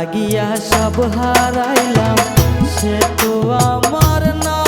লাগিয়া সব হারাইলাম। সে তো আমার না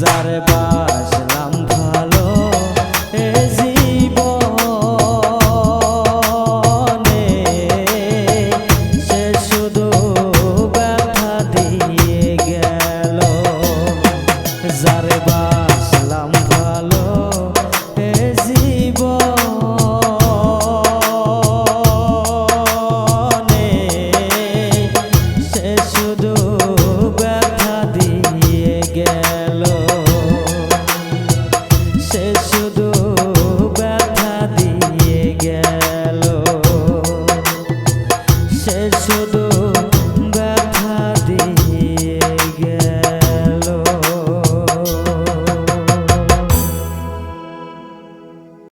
যারে বা